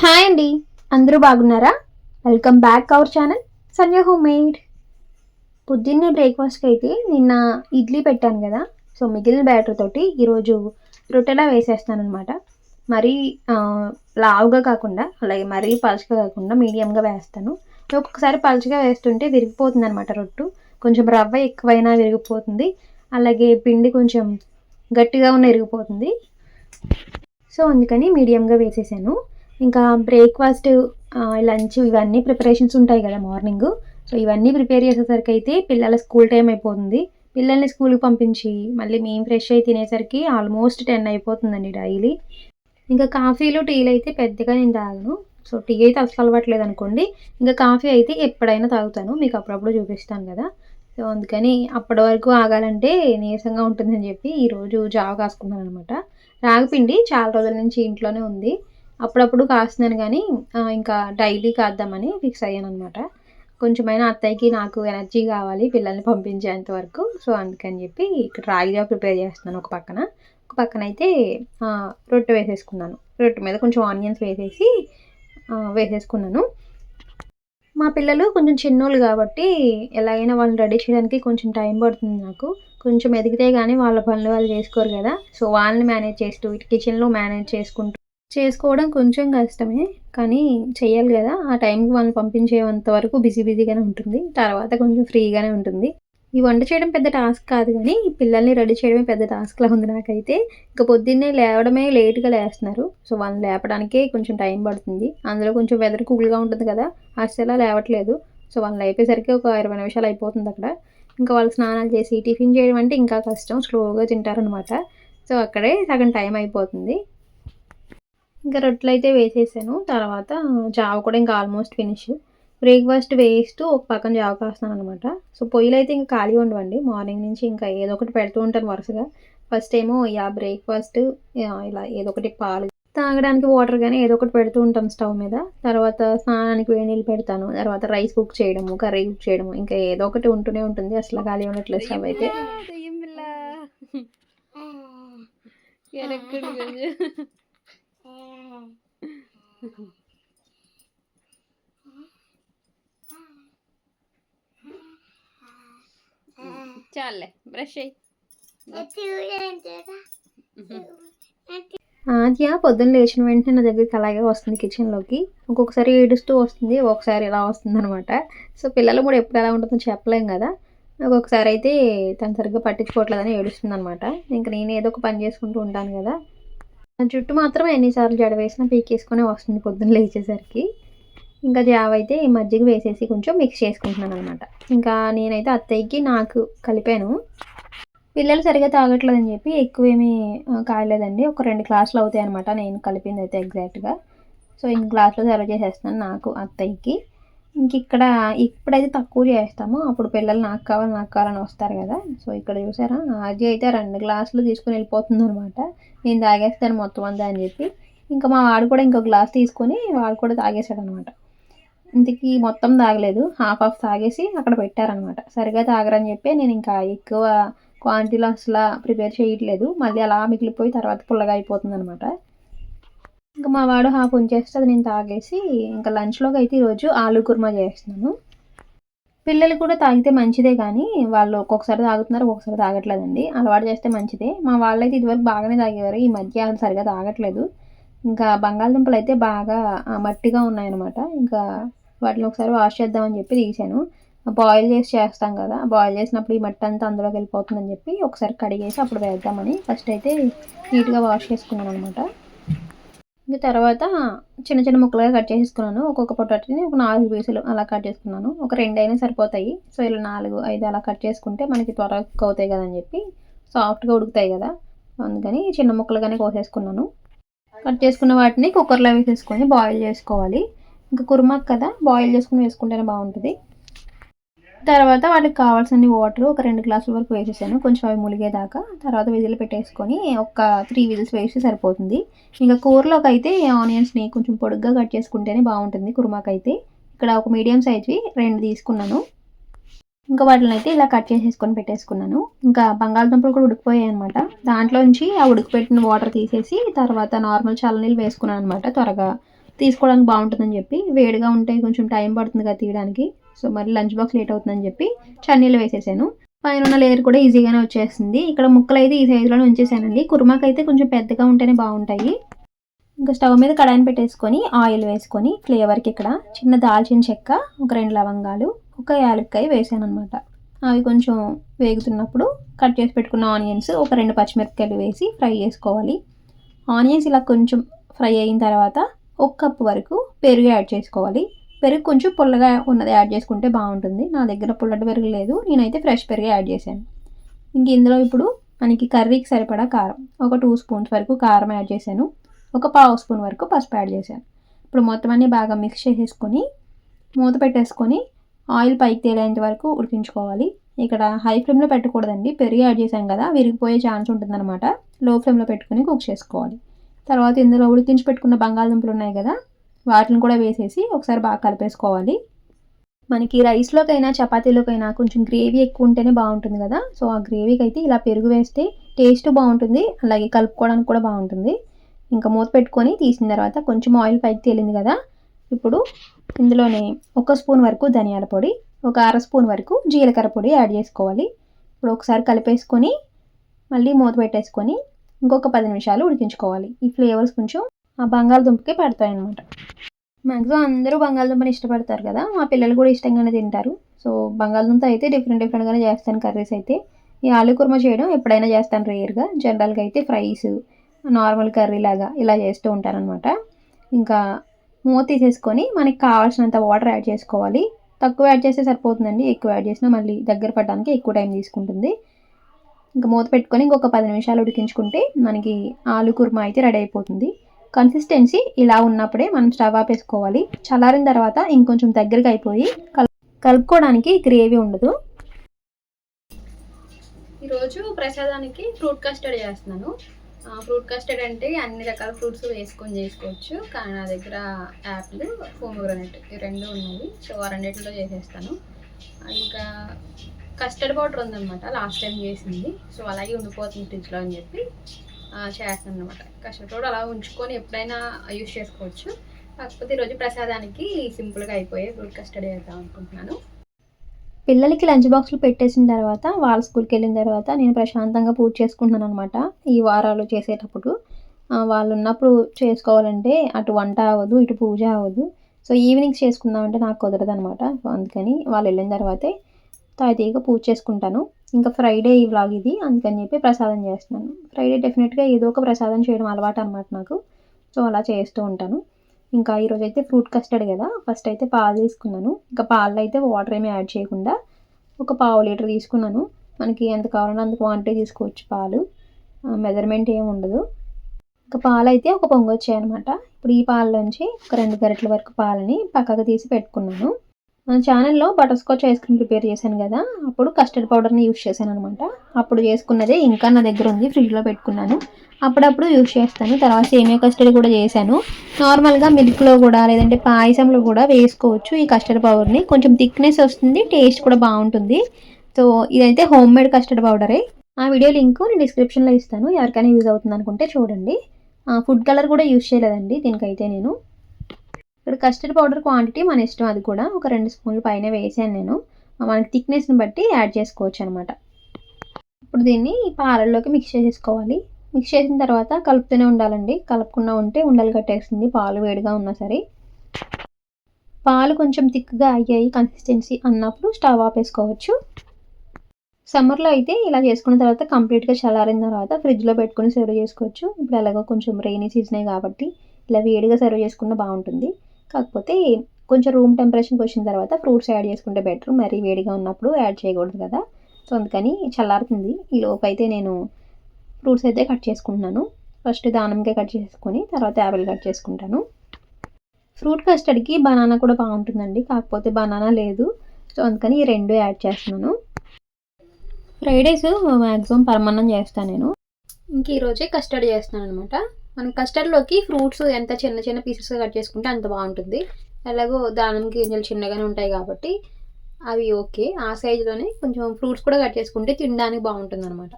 Hi అండి. అందరూ బాగున్నారా? Welcome back our channel Sanjay home made పొద్దున్నే బ్రేక్ఫాస్ట్కి అయితే నిన్న ఇడ్లీ పెట్టాను కదా. సో మిగిలిన బ్యాటర్ తోటి ఈరోజు రొట్టెలా వేసేస్తాను అనమాట మరీ లావుగా కాకుండా అలాగే మరీ పలుచగా కాకుండా మీడియంగా వేస్తాను. ఒక్కొక్కసారి పలుచగా వేస్తుంటే విరిగిపోతుంది అనమాట రొట్టు. కొంచెం రవ్వ ఎక్కువైనా విరిగిపోతుంది. అలాగే పిండి కొంచెం గట్టిగా ఉన్న విరిగిపోతుంది. సో అందుకని మీడియంగా వేసేసాను. ఇంకా బ్రేక్ఫాస్ట్ లంచ్ ఇవన్నీ ప్రిపరేషన్స్ ఉంటాయి కదా మార్నింగ్. సో ఇవన్నీ ప్రిపేర్ చేసేసరికి అయితే పిల్లల స్కూల్ టైం అయిపోతుంది. పిల్లల్ని స్కూల్కి పంపించి మళ్ళీ మేము ఫ్రెష్ అయి తినేసరికి ఆల్మోస్ట్ టెన్ అయిపోతుందండి డైలీ. ఇంకా కాఫీలు టీలు అయితే పెద్దగా నేను తాగను. సో టీ అయితే అసలు అలవాట్లేదు అనుకోండి. ఇంకా కాఫీ అయితే ఎప్పుడైనా తాగుతాను. మీకు అప్పుడప్పుడు చూపిస్తాను కదా. సో అందుకని అప్పటి వరకు ఆగాలంటే నీరసంగా ఉంటుందని చెప్పి ఈరోజు జావ కాసుకున్నాను అనమాట రాగిపిండి చాలా రోజుల నుంచి ఇంట్లోనే ఉంది. అప్పుడప్పుడు కాస్తున్నాను కానీ ఇంకా డైలీ కాద్దామని ఫిక్స్ అయ్యాను అనమాట కొంచెమైనా అత్తయ్యకి నాకు ఎనర్జీ కావాలి పిల్లల్ని పంపించేంత వరకు. సో అందుకని చెప్పి ఇక్కడ రాగిగా ప్రిపేర్ చేస్తున్నాను ఒక పక్కన. ఒక పక్కన అయితే రొట్టె వేసేసుకున్నాను. రొట్టె మీద కొంచెం ఆనియన్స్ వేసేసి వేసేసుకున్నాను. మా పిల్లలు కొంచెం చిన్నోళ్ళు కాబట్టి ఎలాగైనా వాళ్ళని రెడీ చేయడానికి కొంచెం టైం పడుతుంది నాకు. కొంచెం ఎదిగితే కానీ వాళ్ళ పనులు వాళ్ళు చేసుకోరు కదా. సో వాళ్ళని మేనేజ్ చేస్తూ ఇటు కిచెన్లో మేనేజ్ చేసుకుంటూ చేసుకోవడం కొంచెం కష్టమే కానీ చేయాలి కదా. ఆ టైంకి వాళ్ళని పంపించేంత వరకు బిజీ బిజీగానే ఉంటుంది. తర్వాత కొంచెం ఫ్రీగానే ఉంటుంది. ఈ వంట చేయడం పెద్ద టాస్క్ కాదు కానీ పిల్లల్ని రెడీ చేయడమే పెద్ద టాస్క్లా ఉంది నాకైతే. ఇంకా పొద్దున్నే లేవడమే లేట్గా లేస్తున్నారు. సో వాళ్ళని లేపడానికే కొంచెం టైం పడుతుంది. అందులో కొంచెం వెదర్ కూల్గా ఉంటుంది కదా. అసలు లేవట్లేదు. సో వాళ్ళని లేపేసరికి ఒక ఇరవై నిమిషాలు అయిపోతుంది అక్కడ. ఇంకా వాళ్ళు స్నానాలు చేసి టిఫిన్ చేయడం అంటే ఇంకా కష్టం. స్లోగా తింటారనమాట సో అక్కడే సగం టైం అయిపోతుంది. ఇంకా రొట్టెలు అయితే వేసేసాను. తర్వాత జావ కూడా ఇంకా ఆల్మోస్ట్ ఫినిష్ బ్రేక్ఫాస్ట్ వేస్తూ ఒక పక్కన జావ కాస్తాను అనమాట సో పొయ్యిలు అయితే ఇంకా ఖాళీ ఉండవండి. మార్నింగ్ నుంచి ఇంకా ఏదో ఒకటి పెడుతూ ఉంటాను వరుసగా. ఫస్ట్ ఏమో యా బ్రేక్ఫాస్ట్ ఇలా ఏదో ఒకటి పాలు తాగడానికి వాటర్ కానీ ఏదో ఒకటి పెడుతూ ఉంటాను స్టవ్ మీద. తర్వాత స్నానానికి వేడి నీళ్ళు పెడతాను. తర్వాత రైస్ కుక్ చేయడము కర్రీ కుక్ చేయడము ఇంకా ఏదో ఒకటి ఉంటూనే ఉంటుంది. అసలు ఖాళీ ఉండట్లేదు స్టవ్ అయితే. చాలే బ్రష్ అయ్యి ఆద్య పొద్దున్న లేచిన వెంటనే నా దగ్గరికి అలాగే వస్తుంది కిచెన్లోకి ఒక్కొక్కసారి ఏడుస్తూ వస్తుంది ఒక్కొక్కసారి ఇలా వస్తుంది అనమాట సో పిల్లలు కూడా ఎప్పుడు ఎలా ఉంటుందో చెప్పలేం కదా. ఒక్కొక్కసారి అయితే తను సరిగ్గా పట్టించుకోవట్లేదని ఏడుస్తుంది అనమాట ఇంకా నేను ఏదో ఒక పని చేసుకుంటూ ఉంటాను కదా. నా జుట్టు మాత్రం ఎన్నిసార్లు జడ వేసినా పీకేసుకునే వస్తుంది పొద్దున్న లేచేసరికి. ఇంకా జావ అయితే ఈ మజ్జిగ వేసేసి కొంచెం మిక్స్ చేసుకుంటున్నాను అనమాట ఇంకా నేనైతే అత్తయ్యకి నాకు కలిపాను. పిల్లలు సరిగా తాగట్లేదని చెప్పి ఎక్కువేమీ కాయలేదండి. ఒక రెండు గ్లాసులు అవుతాయి అనమాట నేను కలిపింది అయితే ఎగ్జాక్ట్గా సో ఇంక గ్లాసులో సర్వ్ చేసేస్తున్నాను నాకు అత్తయ్యకి. ఇంక ఇక్కడ ఇప్పుడైతే తక్కువ చేస్తాము. అప్పుడు పిల్లలు నాకు కావాలి నాకు కావాలని వస్తారు కదా. సో ఇక్కడ చూసారా? ఆజీ అయితే రెండు గ్లాసులు తీసుకుని వెళ్ళిపోతుంది అనమాట నేను తాగేస్తాను మొత్తం అంతా అని చెప్పి. ఇంకా మా వాడు కూడా ఇంకో గ్లాస్ తీసుకొని వాడు కూడా తాగేశాడు అనమాట ఇంతకీ మొత్తం తాగలేదు. హాఫ్ హాఫ్ తాగేసి అక్కడ పెట్టారనమాట సరిగా తాగరని చెప్పి నేను ఇంకా ఎక్కువ క్వాంటిటీలో అసలు ప్రిపేర్ చేయట్లేదు. మళ్ళీ అలా మిగిలిపోయి తర్వాత పుల్లగా అయిపోతుంది అనమాట ఇంకా మా వాడు హాఫ్ ఉంచేస్తే అది నేను తాగేసి ఇంకా లంచ్లోకి అయితే ఈరోజు ఆలు కుర్మా చేస్తున్నాను. పిల్లలు కూడా తాగితే మంచిదే కానీ వాళ్ళు ఒక్కొక్కసారి తాగుతున్నారు ఒక్కొక్కసారి తాగట్లేదండి. అలవాటు చేస్తే మంచిదే. మా వాళ్ళైతే ఇదివరకు బాగానే తాగేవారు ఈ మధ్య అసలు సరిగా తాగట్లేదు. ఇంకా బంగాళదుంపలు అయితే బాగా మట్టిగా ఉన్నాయన్నమాట. ఇంకా వాటిని ఒకసారి వాష్ చేద్దామని చెప్పి తీసాను. బాయిల్ చేసి చేస్తాం కదా బాయిల్ చేసినప్పుడు ఈ మట్టి అంతా అందులోకి వెళ్ళిపోతుందని చెప్పి ఒకసారి కడిగేసి అప్పుడు వేద్దామని ఫస్ట్ అయితే నీట్గా వాష్ చేసుకున్నాను అనమాట ఇంకా తర్వాత చిన్న చిన్న ముక్కలుగా కట్ చేసుకున్నాను ఒక్కొక్క పొటాటోని ఒక నాలుగు పీసులు అలా కట్ చేసుకున్నాను. ఒక రెండు అయినా సరిపోతాయి. సో ఇలా నాలుగు ఐదు అలా కట్ చేసుకుంటే మనకి త్వరగా కుక్ అవుతాయి కదా అని చెప్పి సాఫ్ట్గా ఉడుకుతాయి కదా. అందుకని చిన్న ముక్కలుగానే కోసేసుకున్నాను. కట్ చేసుకున్న వాటిని కుక్కర్లో వేసేసుకొని బాయిల్ చేసుకోవాలి. ఇంకా కుర్మాక్ కదా బాయిల్ చేసుకుని వేసుకుంటేనే బాగుంటుంది. తర్వాత వాటికి కావాల్సిన వాటర్ ఒక రెండు గ్లాసుల వరకు వేసేసాను. కొంచెం అవి ములిగేదాకా. తర్వాత విజిల్ పెట్టేసుకొని ఒక త్రీ విజిల్స్ వేస్తే సరిపోతుంది. ఇంకా కూరలోకి అయితే ఆనియన్స్ని కొంచెం పొడుగ్గా కట్ చేసుకుంటేనే బాగుంటుంది కుర్మాక్ అయితే ఇక్కడ ఒక మీడియం సైజ్వి రెండు తీసుకున్నాను. ఇంకా వాటిని అయితే ఇలా కట్ చేసేసుకొని పెట్టేసుకున్నాను. ఇంకా బంగాళదుంపలు కూడా ఉడికిపోయాయి అనమాట దాంట్లో నుంచి ఆ ఉడికిపెట్టిన వాటర్ తీసేసి తర్వాత నార్మల్ చల్లనీళ్ళు వేసుకున్నాను అనమాట త్వరగా తీసుకోవడానికి బాగుంటుందని చెప్పి. వేడిగా ఉంటే కొంచెం టైం పడుతుంది కదా తీయడానికి. సో మరి లంచ్ బాక్స్ లేట్ అవుతుందని చెప్పి చన్నీళ్ళు వేసేసాను. పైన ఉన్న లేయర్ కూడా ఈజీగానే వచ్చేస్తుంది. ఇక్కడ ముక్కలు అయితే ఈ సైజులోనే ఉంచేసానండి. కుర్మాకి అయితే కొంచెం పెద్దగా ఉంటేనే బాగుంటాయి. ఇంకా స్టవ్ మీద కడాయిని పెట్టేసుకొని ఆయిల్ వేసుకొని ఫ్లేవర్కి ఇక్కడ చిన్న దాల్చిన చెక్క ఒక రెండు లవంగాలు ఒక యాలక్కాయ వేసాను అనమాట అవి కొంచెం వేగుతున్నప్పుడు కట్ చేసి పెట్టుకున్న ఆనియన్స్ ఒక రెండు పచ్చిమిరపకాయలు వేసి ఫ్రై చేసుకోవాలి. ఆనియన్స్ ఇలా కొంచెం ఫ్రై అయిన తర్వాత ఒక కప్పు వరకు పెరుగు యాడ్ చేసుకోవాలి. పెరుగు కొంచెం పుల్లగా ఉన్నది యాడ్ చేసుకుంటే బాగుంటుంది. నా దగ్గర పుల్లటి పెరుగు లేదు. నేనైతే ఫ్రెష్ పెరుగు యాడ్ చేశాను. ఇంక ఇందులో ఇప్పుడు మనకి కర్రీకి సరిపడా కారం. ఒక టూ స్పూన్స్ వరకు కారం యాడ్ చేశాను. ఒక పావు స్పూన్ వరకు పసుపు యాడ్ చేశాను. ఇప్పుడు మొత్తం అన్నీ బాగా మిక్స్ చేసేసుకొని మూత పెట్టేసుకొని ఆయిల్ పైకి తేలేంత వరకు ఉడికించుకోవాలి. ఇక్కడ హై ఫ్లేమ్లో పెట్టకూడదండి. పెరుగు యాడ్ చేశాం కదా విరిగిపోయే ఛాన్స్ ఉంటుందన్నమాట. లో ఫ్లేమ్లో పెట్టుకొని కుక్ చేసుకోవాలి. తర్వాత ఇందులో ఉడికించి పెట్టుకున్న బంగాళదుంపలు ఉన్నాయి కదా వాటిని కూడా వేసేసి ఒకసారి బాగా కలిపేసుకోవాలి. మనకి రైస్లోకైనా చపాతీలోకైనా కొంచెం గ్రేవీ ఎక్కువ ఉంటేనే బాగుంటుంది కదా. సో ఆ గ్రేవీకి అయితే ఇలా పెరుగు వేస్తే టేస్ట్ బాగుంటుంది. అలాగే కలుపుకోవడానికి కూడా బాగుంటుంది. ఇంకా మూత పెట్టుకొని తీసిన తర్వాత కొంచెం ఆయిల్ పైకి తేలింది కదా. ఇప్పుడు ఇందులోనే ఒక స్పూన్ వరకు ధనియాల పొడి ఒక అర స్పూన్ వరకు జీలకర్ర పొడి యాడ్ చేసుకోవాలి. ఇప్పుడు ఒకసారి కలిపేసుకొని మళ్ళీ మూత పెట్టేసుకొని ఇంకొక పది నిమిషాలు ఉడికించుకోవాలి. ఈ ఫ్లేవర్స్ కొంచెం ఆ బంగాళదుంపకే పడతాయి అన్నమాట మ్యాక్సిమం అందరూ బంగాళదుంపని ఇష్టపడతారు కదా మా పిల్లలు కూడా ఇష్టంగానే తింటారు. సో బంగాళదుంప అయితే డిఫరెంట్ డిఫరెంట్గానే చేస్తాను కర్రీస్ అయితే. ఈ ఆలు కుర్మా చేయడం ఎప్పుడైనా చేస్తాను రేర్గా జనరల్గా అయితే ఫ్రైస్ నార్మల్ కర్రీ లాగా ఇలా చేస్తూ ఉంటారనమాట ఇంకా మూత తీసేసుకొని మనకి కావాల్సినంత వాటర్ యాడ్ చేసుకోవాలి. తక్కువ యాడ్ చేస్తే సరిపోతుందండి. ఎక్కువ యాడ్ చేసినా మళ్ళీ దగ్గర పడడానికి ఎక్కువ టైం తీసుకుంటుంది. ఇంకా మూత పెట్టుకొని ఇంకొక పది నిమిషాలు ఉడికించుకుంటే మనకి ఆలు కుర్మా అయితే రెడీ అయిపోతుంది. కన్సిస్టెన్సీ ఇలా ఉన్నప్పుడే మనం స్టవ్ ఆపేసుకోవాలి. చల్లారిన తర్వాత ఇంకొంచెం దగ్గరగా అయిపోయి కలుపుకోవడానికి గ్రేవీ ఉండదు. ఈరోజు ప్రసాదానికి ఫ్రూట్ కస్టర్డ్ చేస్తున్నాను. ఫ్రూట్ కస్టర్డ్ అంటే అన్ని రకాల ఫ్రూట్స్ వేసుకొని చేసుకోవచ్చు. కానీ నా దగ్గర యాపిల్ పోమోగ్రనెట్ ఈ రెండు ఉన్నాయి. సో ఆ రెండిట్లో చేసేస్తాను. ఇంకా కస్టర్డ్ పౌడర్ ఉందన్నమాట. లాస్ట్ టైం చేసింది. సో అలాగే ఉండిపోతుంది ఫ్రిడ్జ్లో అని చెప్పి చేస్తాను అనమాట కష్టపడి అలా ఉంచుకొని ఎప్పుడైనా యూస్ చేసుకోవచ్చు. కాకపోతే ఈరోజు ప్రసాదానికి సింపుల్గా అయిపోయే ఫ్రూట్ కస్టడీ చేద్దాం అనుకుంటున్నాను. పిల్లలకి లంచ్ బాక్స్లు పెట్టేసిన తర్వాత వాళ్ళ స్కూల్కి వెళ్ళిన తర్వాత నేను ప్రశాంతంగా పూజ చేసుకుంటున్నాను అనమాట ఈ వారాలు చేసేటప్పుడు వాళ్ళు ఉన్నప్పుడు చేసుకోవాలంటే అటు వంట అవ్వదు ఇటు పూజ అవ్వదు. సో ఈవినింగ్స్ చేసుకుందామంటే నాకు కుదరదు అనమాట సో అందుకని వాళ్ళు వెళ్ళిన తర్వాతే తాయితీగా పూజ చేసుకుంటాను. ఇంకా ఫ్రైడే ఈ వ్లాగ్ ఇది. అందుకని చెప్పి ప్రసాదం చేస్తున్నాను. ఫ్రైడే డెఫినెట్గా ఏదో ఒక ప్రసాదం చేయడం అలవాటు అనమాట నాకు. సో అలా చేస్తూ ఉంటాను. ఇంకా ఈరోజు అయితే ఫ్రూట్ కస్టర్డ్ కదా. ఫస్ట్ అయితే పాలు తీసుకున్నాను. ఇంకా పాలు అయితే వాటర్ ఏమీ యాడ్ చేయకుండా ఒక పావు లీటర్ తీసుకున్నాను. మనకి ఎంత కావాలన్నా అంత క్వాంటిటీ తీసుకోవచ్చు పాలు. మెజర్మెంట్ ఏమి ఉండదు. ఇంకా పాలు అయితే ఒక పొంగు వచ్చాయి అనమాట ఇప్పుడు ఈ పాలలోంచి ఒక రెండు గరిటల వరకు పాలని పక్కకు తీసి పెట్టుకున్నాను. మన ఛానల్లో butterscotch ice cream prepare చేశాను కదా అప్పుడు కస్టర్డ్ పౌడర్ని యూస్ చేశాను అనమాట అప్పుడు చేసుకున్నదే ఇంకా నా దగ్గర ఉంది ఫ్రిడ్జ్లో పెట్టుకున్నాను. అప్పుడప్పుడు యూస్ చేస్తాను తర్వాత సేమియా కస్టర్డ్ కూడా చేశాను. నార్మల్గా మిల్క్లో కూడా లేదంటే పాయసంలో కూడా వేసుకోవచ్చు ఈ కస్టర్డ్ పౌడర్ని కొంచెం థిక్నెస్ వస్తుంది టేస్ట్ కూడా బాగుంటుంది. సో ఇదైతే హోమ్ మేడ్ కస్టర్డ్ పౌడరే ఆ వీడియో లింక్ నేను డిస్క్రిప్షన్లో ఇస్తాను ఎవరికైనా యూజ్ అవుతుంది అనుకుంటే చూడండి. ఫుడ్ కలర్ కూడా యూస్ చేయలేదండి దీనికైతే నేను. ఇక్కడ కస్టర్డ్ పౌడర్ క్వాంటిటీ మన ఇష్టం అది కూడా ఒక రెండు స్పూన్లు పైన వేసాను నేను. మనకి థిక్నెస్ని బట్టి యాడ్ చేసుకోవచ్చు అనమాట ఇప్పుడు దీన్ని పాలల్లోకి మిక్స్ చేసేసుకోవాలి. మిక్స్ చేసిన తర్వాత కలుపుతూనే ఉండాలండి. కలుపుకుండా ఉంటే ఉండలు కట్టేస్తుంది. పాలు వేడిగా ఉన్నా సరే. పాలు కొంచెం థిక్గా అయ్యాయి కన్సిస్టెన్సీ అన్నప్పుడు స్టవ్ ఆపేసుకోవచ్చు. సమ్మర్లో అయితే ఇలా చేసుకున్న తర్వాత కంప్లీట్గా చల్లారిన తర్వాత ఫ్రిడ్జ్లో పెట్టుకుని సర్వ్ చేసుకోవచ్చు. ఇప్పుడు ఎలాగో కొంచెం రెయినీ సీజనే కాబట్టి ఇలా వేడిగా సర్వ్ చేసుకున్న బాగుంటుంది. కాకపోతే కొంచెం రూమ్ టెంపరేచర్కి వచ్చిన తర్వాత ఫ్రూట్స్ యాడ్ చేసుకుంటే బెటర్ మరీ వేడిగా ఉన్నప్పుడు యాడ్ చేయకూడదు కదా. సో అందుకని చల్లారుతుంది. ఈ లోపైతే నేను ఫ్రూట్స్ అయితే కట్ చేసుకుంటున్నాను. ఫస్ట్ దానంకాయ కట్ చేసుకొని తర్వాత యాపిల్ కట్ చేసుకుంటాను. ఫ్రూట్ కస్టర్డ్కి బనానా కూడా బాగుంటుందండి. కాకపోతే బనానా లేదు. సో అందుకని ఈ రెండు యాడ్ చేస్తున్నాను. ఫ్రైడేస్ మ్యాక్సిమం పరమాన్నం చేస్తాను నేను. ఇంక ఈరోజే కస్టర్డ్ చేస్తాను అనమాట మనం కస్టర్డ్లోకి ఫ్రూట్స్ ఎంత చిన్న చిన్న పీసెస్గా కట్ చేసుకుంటే అంత బాగుంటుంది. ఎలాగో దానం గింజలు చిన్నగానే ఉంటాయి కాబట్టి అవి ఓకే. ఆ సైజులోనే కొంచెం ఫ్రూట్స్ కూడా కట్ చేసుకుంటే తినడానికి బాగుంటుంది అనమాట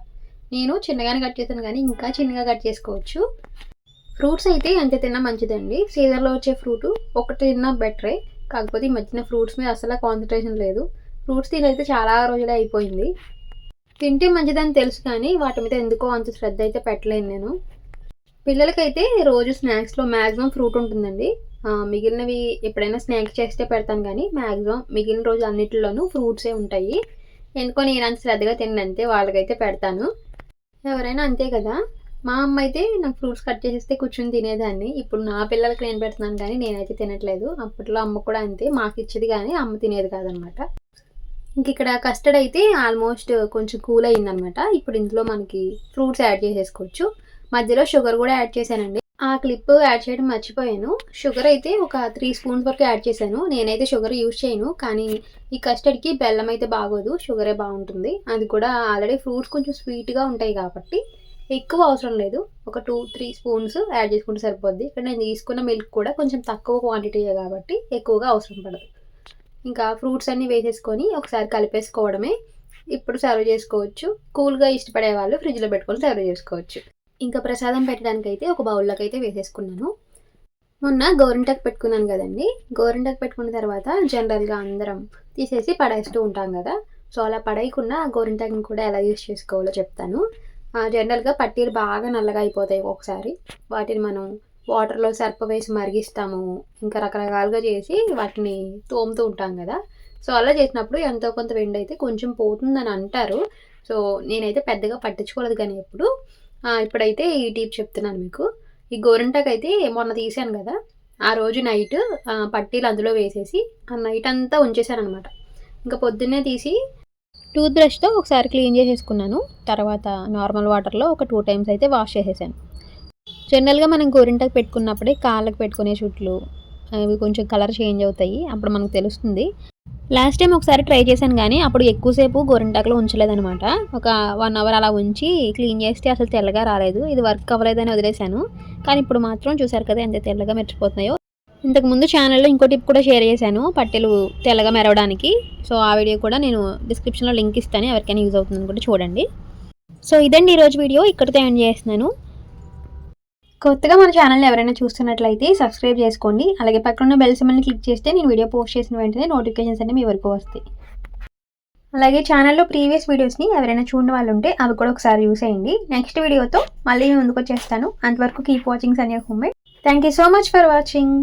నేను చిన్నగానే కట్ చేస్తాను కానీ ఇంకా చిన్నగా కట్ చేసుకోవచ్చు. ఫ్రూట్స్ అయితే ఎంత తిన్నా మంచిదండి. సీజన్లో వచ్చే ఫ్రూట్ ఒకటి తిన్నా బెటరే. కాకపోతే ఈ మధ్యన ఫ్రూట్స్ మీద అసలు కాన్సన్ట్రేషన్ లేదు. ఫ్రూట్స్ తినైతే చాలా రోజులే అయిపోయింది. తింటే మంచిదని తెలుసు కానీ వాటి మీద ఎందుకో అంత శ్రద్ధ అయితే పెట్టలేను నేను. పిల్లలకైతే రోజు స్నాక్స్లో మ్యాక్సిమం ఫ్రూట్ ఉంటుందండి. మిగిలినవి ఎప్పుడైనా స్నాక్స్ చేస్తే పెడతాను కానీ మ్యాక్సిమం మిగిలిన రోజు అన్నిటిలోనూ ఫ్రూట్సే ఉంటాయి. ఎందుకో నేను అంత శ్రద్ధగా తిన్నంతే వాళ్ళకైతే పెడతాను. ఎవరైనా అంతే కదా? మా అమ్మ అయితే నాకు ఫ్రూట్స్ కట్ చేసేస్తే కూర్చొని తినేదాన్ని. ఇప్పుడు నా పిల్లలకి నేను పెడుతున్నాను కానీ నేనైతే తినట్లేదు. అప్పట్లో అమ్మ కూడా అంతే మాకు ఇచ్చేది కానీ అమ్మ తినేది కాదనమాట. ఇంక ఇక్కడ కస్టర్డ్ అయితే ఆల్మోస్ట్ కొంచెం కూల్ అయిందనమాట ఇప్పుడు ఇందులో మనకి ఫ్రూట్స్ యాడ్ చేసేసుకోవచ్చు. మధ్యలో షుగర్ కూడా యాడ్ చేశానండి. ఆ క్లిప్ యాడ్ చేయడం మర్చిపోయాను. షుగర్ అయితే ఒక త్రీ స్పూన్స్ వరకు యాడ్ చేశాను. నేనైతే షుగర్ యూజ్ చేయను. కానీ ఈ కస్టర్డ్కి బెల్లం అయితే బాగోదు. షుగరే బాగుంటుంది. అది కూడా ఆల్రెడీ ఫ్రూట్స్ కొంచెం స్వీట్గా ఉంటాయి కాబట్టి ఎక్కువ అవసరం లేదు. ఒక టూ త్రీ స్పూన్స్ యాడ్ చేసుకుంటే సరిపోద్ది. ఇక్కడ నేను తీసుకున్న మిల్క్ కూడా కొంచెం తక్కువ క్వాంటిటీయే కాబట్టి ఎక్కువగా అవసరం పడదు. ఇంకా ఫ్రూట్స్ అన్నీ వేసేసుకొని ఒకసారి కలిపేసుకోవడమే. ఇప్పుడు సర్వ్ చేసుకోవచ్చు. కూల్గా ఇష్టపడే వాళ్ళు ఫ్రిడ్జ్లో పెట్టుకొని సర్వ్ చేసుకోవచ్చు. ఇంకా ప్రసాదం పెట్టడానికి అయితే ఒక బౌల్లోకి అయితే వేసేసుకున్నాను. మొన్న గోరింటాకు పెట్టుకున్నాను కదండి. గోరింటాకు పెట్టుకున్న తర్వాత జనరల్గా అందరం తీసేసి పడేస్తూ ఉంటాం కదా. సో అలా పడేయకుండా ఆ గోరింటాకుని కూడా ఎలా యూస్ చేసుకోవాలో చెప్తాను. జనరల్గా పట్టీలు బాగా నల్లగా అయిపోతాయి ఒకసారి. వాటిని మనం వాటర్లో సర్ప వేసి మరిగిస్తాము. ఇంకా రకరకాలుగా చేసి వాటిని తోముతూ ఉంటాం కదా. సో అలా చేసినప్పుడు ఎంతో కొంత వెండి అయితే కొంచెం పోతుందని అంటారు. సో నేనైతే పెద్దగా పట్టించుకోలేదు కానీ ఎప్పుడు. ఇప్పుడైతే ఈ టీప్ చెప్తున్నాను మీకు. ఈ గోరింటాకు అయితే మొన్న తీసాను కదా. ఆ రోజు నైట్ పట్టీలు అందులో వేసేసి ఆ నైట్ అంతా ఉంచేసాను అనమాట ఇంకా పొద్దున్నే తీసి టూత్ బ్రష్తో ఒకసారి క్లీన్ చేసేసుకున్నాను. తర్వాత నార్మల్ వాటర్లో ఒక టూ టైమ్స్ అయితే వాష్ చేసేసాను. జనరల్గా మనం గోరింటకు పెట్టుకున్నప్పుడే కాళ్ళకు పెట్టుకునే చుట్లు అవి కొంచెం కలర్ చేంజ్ అవుతాయి. అప్పుడు మనకు తెలుస్తుంది. లాస్ట్ టైం ఒకసారి ట్రై చేశాను కానీ అప్పుడు ఎక్కువసేపు గోరింటాకులో ఉంచలేదనమాట ఒక వన్ అవర్ అలా ఉంచి క్లీన్ చేస్తే అసలు తెల్లగా రాలేదు. ఇది వర్క్ అవ్వలేదని వదిలేశాను. కానీ ఇప్పుడు మాత్రం చూసారు కదా ఎంత తెల్లగా మెరిచిపోతున్నాయో ఇంతకు ముందు ఛానల్లో ఇంకో టిప్ కూడా షేర్ చేశాను పట్టెలు తెల్లగా మెరవడానికి. సో ఆ వీడియో కూడా నేను డిస్క్రిప్షన్లో లింక్ ఇస్తాను ఎవరికైనా యూజ్ అవుతుందని కూడా చూడండి. సో ఇదండి ఈరోజు వీడియో ఇక్కడితో ఎండ్ చేస్తున్నాను. కొత్తగా మన ఛానల్ని ఎవరైనా చూస్తున్నట్లయితే సబ్స్క్రైబ్ చేసుకోండి. అలాగే పక్కన బెల్ సింబల్ని క్లిక్ చేస్తే నేను వీడియో పోస్ట్ చేసిన వెంటనే నోటిఫికేషన్స్ అన్ని మీ వరకు వస్తాయి. అలాగే ఛానల్లో ప్రీవియస్ వీడియోస్ని ఎవరైనా చూడని వాళ్ళు ఉంటే అవి కూడా ఒకసారి యూస్ నెక్స్ట్ వీడియోతో మళ్ళీ ముందుకు వచ్చేస్తాను. అంతవరకు కీప్ వాచింగ్ అనే home thank you so much for watching